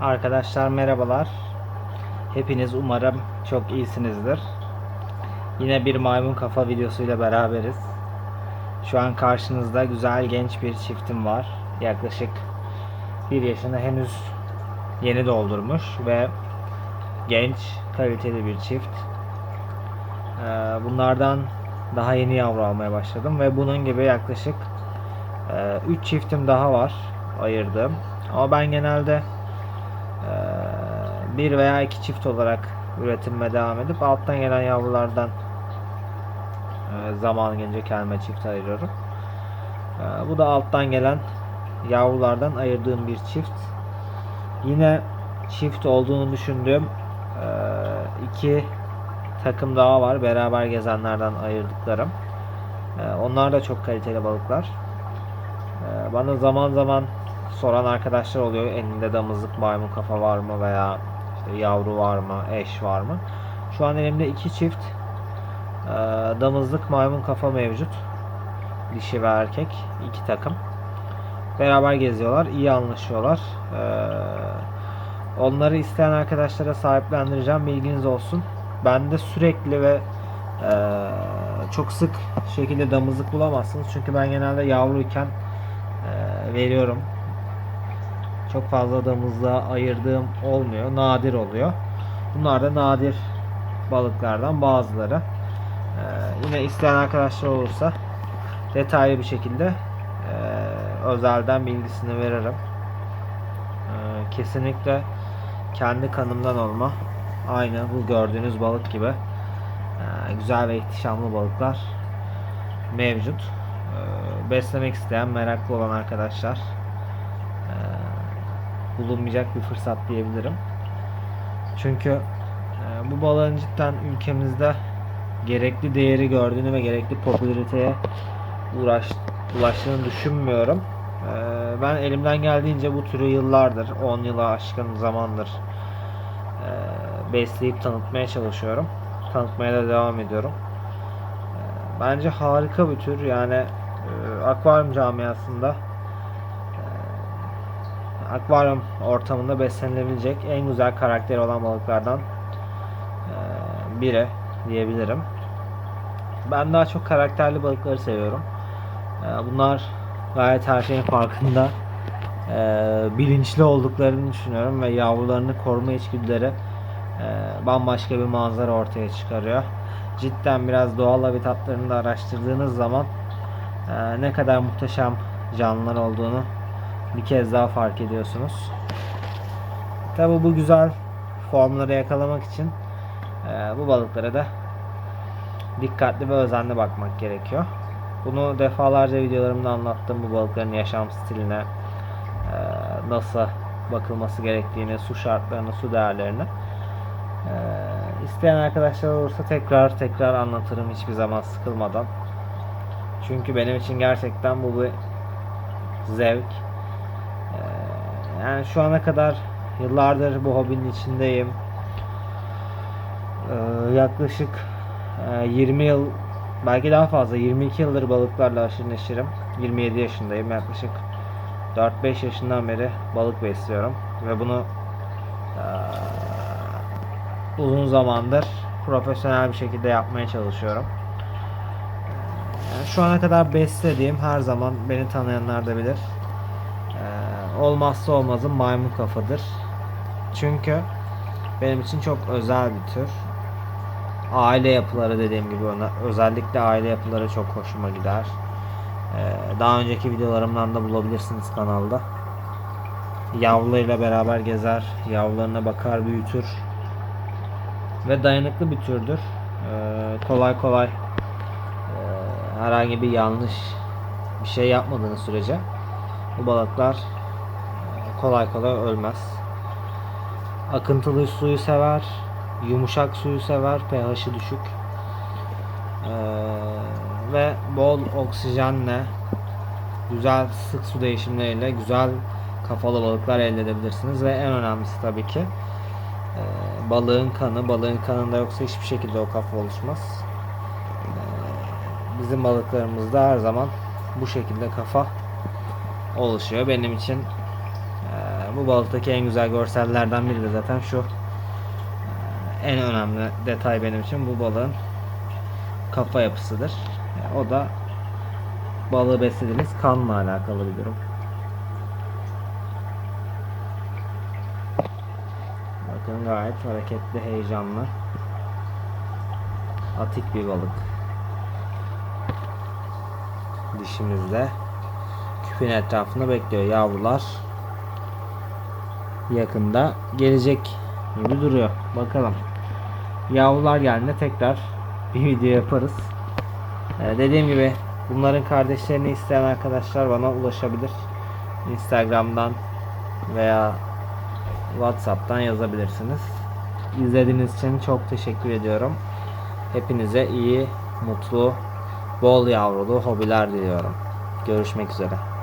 Arkadaşlar merhabalar. Hepiniz umarım çok iyisinizdir. Yine bir maymun kafa videosuyla beraberiz. Şu an karşınızda güzel genç bir çiftim var. Yaklaşık bir yaşını henüz yeni doldurmuş ve genç, kaliteli bir çift. Ee, Bunlardan daha yeni yavru almaya başladım ve bunun gibi yaklaşık 3 çiftim daha var ayırdığım. Ama ben genelde e, bir veya iki çift olarak üretimime devam edip alttan gelen yavrulardan e, zaman gelince kendime çift ayırıyorum. E, Bu da alttan gelen yavrulardan ayırdığım bir çift. Yine çift olduğunu düşündüğüm e, iki takım daha var. Beraber gezenlerden ayırdıklarım. E, Onlar da çok kaliteli balıklar. Ee, Bana zaman zaman soran arkadaşlar oluyor. Elinde damızlık maymun kafa var mı veya işte yavru var mı, eş var mı? Şu an elimde iki çift e, damızlık maymun kafa mevcut. Dişi ve erkek iki takım. Beraber geziyorlar, iyi anlaşıyorlar. Ee, Onları isteyen arkadaşlara sahiplendireceğim. Bilginiz olsun. Bende sürekli ve e, çok sık şekilde damızlık bulamazsınız. Çünkü ben genelde yavruyken e, veriyorum. Çok fazla damızlığa ayırdığım olmuyor. Nadir oluyor. Bunlar da nadir balıklardan bazıları. E, yine isteyen arkadaşlar olursa detaylı bir şekilde e, özelden bilgisini veririm. E, kesinlikle kendi kanımdan olma aynı bu gördüğünüz balık gibi e, güzel ve ihtişamlı balıklar mevcut. E, beslemek isteyen, meraklı olan arkadaşlar e, bulunmayacak bir fırsat diyebilirim. Çünkü e, bu balığın cidden ülkemizde gerekli değeri gördüğünü ve gerekli popülariteye uğraş, ulaştığını düşünmüyorum. E, ben elimden geldiğince bu türü yıllardır, 10 yıla aşkın zamandır e, besleyip tanıtmaya çalışıyorum. Tanıtmaya da devam ediyorum. Bence harika bir tür. Yani akvaryum camiasında akvaryum ortamında beslenilebilecek en güzel karakteri olan balıklardan biri diyebilirim. Ben daha çok karakterli balıkları seviyorum. Bunlar gayet her şeyin farkında bilinçli olduklarını düşünüyorum ve yavrularını koruma içgüdüleri bambaşka bir manzara ortaya çıkarıyor. Cidden biraz doğal habitatlarını da araştırdığınız zaman ne kadar muhteşem canlılar olduğunu bir kez daha fark ediyorsunuz. Tabi bu güzel formları yakalamak için e, bu balıklara da dikkatli ve özenli bakmak gerekiyor. Bunu defalarca videolarımda anlattım bu balıkların yaşam stiline, e, nasıl bakılması gerektiğini, su şartlarını, su değerlerini. E, isteyen arkadaşlar olursa tekrar tekrar anlatırım hiçbir zaman sıkılmadan. Çünkü benim için gerçekten bu bir zevk. E, yani şu ana kadar yıllardır bu hobinin içindeyim. E, yaklaşık e, 20 yıl belki daha fazla 22 yıldır balıklarla aşırı neşirim. 27 yaşındayım yaklaşık 4-5 yaşından beri balık besliyorum ve bunu eee, uzun zamandır profesyonel bir şekilde yapmaya çalışıyorum. Yani şu ana kadar beslediğim her zaman beni tanıyanlar da bilir. Eee, olmazsa olmazım maymun kafadır. Çünkü benim için çok özel bir tür. Aile yapıları dediğim gibi ona özellikle aile yapıları çok hoşuma gider. Ee, daha önceki videolarımdan da bulabilirsiniz kanalda. Yavrularıyla beraber gezer, yavrularına bakar, büyütür. Ve dayanıklı bir türdür. Ee, kolay kolay e, herhangi bir yanlış bir şey yapmadığınız sürece bu balıklar kolay kolay ölmez. Akıntılı suyu sever, yumuşak suyu sever, pH'i düşük. Ee, ve bol oksijenle güzel sık su değişimleriyle güzel kafalı balıklar elde edebilirsiniz ve en önemlisi tabii ki e, balığın kanı balığın kanında yoksa hiçbir şekilde o kafa oluşmaz E, bizim balıklarımızda her zaman bu şekilde kafa oluşuyor benim için Bu balıktaki en güzel görsellerden biri de zaten şu. Ee, En önemli detay benim için bu balığın kafa yapısıdır. Yani o da balığı beslediğiniz kanla alakalı bir durum. Bakın gayet hareketli, heyecanlı. Atik bir balık. Dişimizde küpün etrafında bekliyor yavrular. Yakında gelecek gibi duruyor. Bakalım. Yavrular geldiğinde tekrar bir video yaparız. Ee, dediğim gibi bunların kardeşlerini isteyen arkadaşlar bana ulaşabilir. Instagram'dan veya WhatsApp'tan yazabilirsiniz. İzlediğiniz için çok teşekkür ediyorum. Hepinize iyi, mutlu, bol yavrulu hobiler diliyorum. Görüşmek üzere.